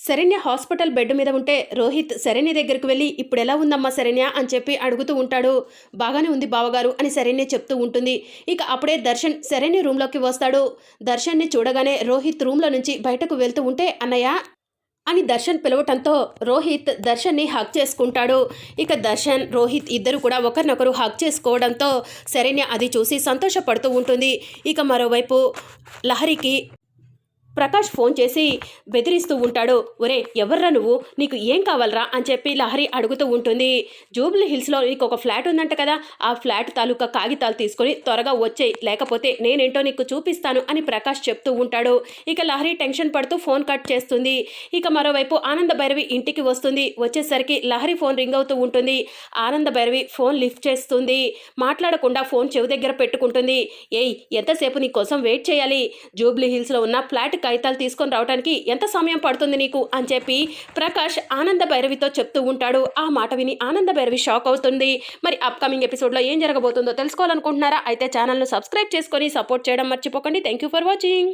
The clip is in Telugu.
శరణ్య హాస్పిటల్ బెడ్ మీద ఉంటే రోహిత్ శరణ్య దగ్గరికి వెళ్ళి ఇప్పుడు ఎలా ఉందమ్మా శరణ్య? అని చెప్పి అడుగుతూ ఉంటాడు. బాగానే ఉంది బావగారు అని శరణ్య చెప్తూ ఉంటుంది. ఇక అప్పుడే దర్శన్ శరణ్య రూమ్లోకి వస్తాడు. దర్శన్ని చూడగానే రోహిత్ రూమ్లో నుంచి బయటకు వెళ్తూ ఉంటే అన్నయ్య అని దర్శన్ పిలవటంతో రోహిత్ దర్శన్ని హక్ చేసుకుంటాడు. ఇక దర్శన్ రోహిత్ ఇద్దరు కూడా ఒకరినొకరు హక్ చేసుకోవడంతో శరణ్య అది చూసి సంతోషపడుతూ ఉంటుంది. ఇక మరోవైపు లహరికి ప్రకాష్ ఫోన్ చేసి బెదిరిస్తూ ఉంటాడు. ఒరే ఎవర్రా నువ్వు? నీకు ఏం కావాలరా? అని చెప్పి లహరి అడుగుతూ ఉంటుంది. జూబ్లీ హిల్స్లో నీకు ఒక ఫ్లాట్ ఉందంట కదా. ఆ ఫ్లాట్ తాలూకా కాగితాలు తీసుకొని త్వరగా వచ్చేయి. లేకపోతే నేనేంటో నీకు చూపిస్తాను అని ప్రకాష్ చెప్తూ ఉంటాడు. ఇక లహరి టెన్షన్ పడుతూ ఫోన్ కట్ చేస్తుంది. ఇక మరోవైపు ఆనంద భైరవి ఇంటికి వస్తుంది. వచ్చేసరికి లహరి ఫోన్ రింగ్ అవుతూ ఉంటుంది. ఆనంద భైరవి ఫోన్ లిఫ్ట్ చేస్తుంది. మాట్లాడకుండా ఫోన్ చెవి దగ్గర పెట్టుకుంటుంది. ఏయ్ ఎంతసేపు నీ కోసం వెయిట్ చేయాలి? జూబ్లీ హిల్స్లో ఉన్న ఫ్లాట్ కాగితాలు తీసుకొని రావడానికి ఎంత సమయం పడుతుంది నీకు? అని చెప్పి ప్రకాష్ ఆనంద భైరవితో చెప్తూ ఉంటాడు. ఆ మాట విని ఆనంద భైరవి షాక్ అవుతుంది. మరి అప్కమింగ్ ఎపిసోడ్లో ఏం జరగబోతుందో తెలుసుకోవాలనుకుంటున్నారా? అయితే ఛానల్ను సబ్స్క్రైబ్ చేసుకొని సపోర్ట్ చేయడం మర్చిపోకండి. Thank you for watching